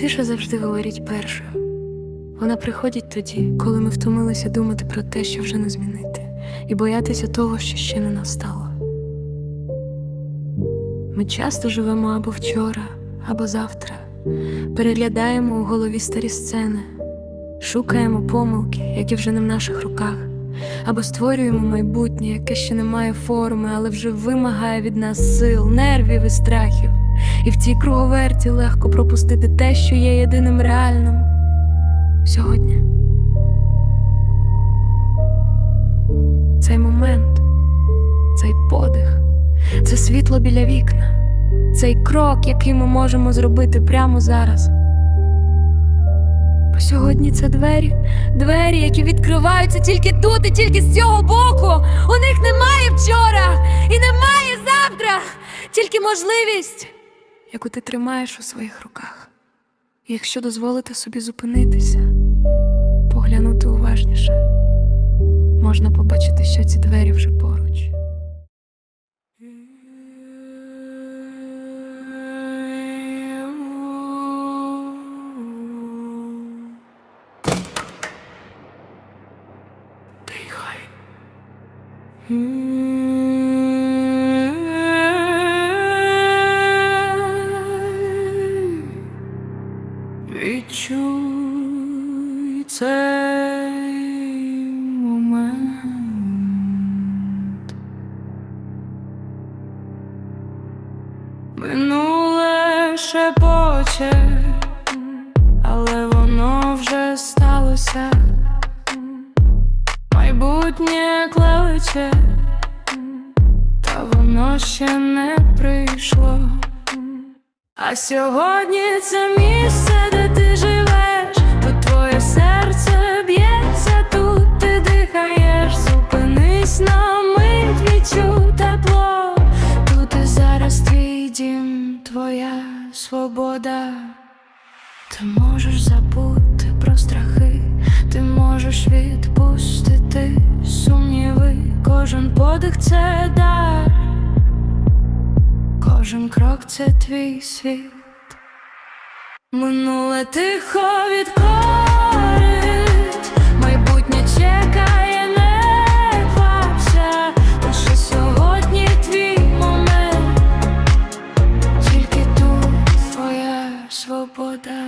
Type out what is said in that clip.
Тиша завжди говорить першою. Вона приходить тоді, коли ми втомилися думати про те, що вже не змінити, і боятися того, що ще не настало. Ми часто живемо або вчора, або завтра, переглядаємо у голові старі сцени, шукаємо помилки, які вже не в наших руках, або створюємо майбутнє, яке ще не має форми, але вже вимагає від нас сил, нервів і страхів. І в цій круговерті легко пропустити те, що є єдиним реальним сьогодні. Цей момент, цей подих, це світло біля вікна, цей крок, який ми можемо зробити прямо зараз. Бо сьогодні це двері, двері, які відкриваються тільки тут і тільки з цього боку. У них немає вчора і немає завтра, тільки можливість, яку ти тримаєш у своїх руках. І якщо дозволити собі зупинитися, поглянути уважніше, можна побачити, що ці двері вже поруч. Дихай. Відчуй цей момент. Минуле шепоче, але воно вже сталося. Майбутнє клевиче, та воно ще не прийшло. А сьогодні це місце, де свобода. Ти можеш забути про страхи, ти можеш відпустити сумніви, кожен подих це дар. Кожен крок це твій світ. Минуле тихо відходить. 我的。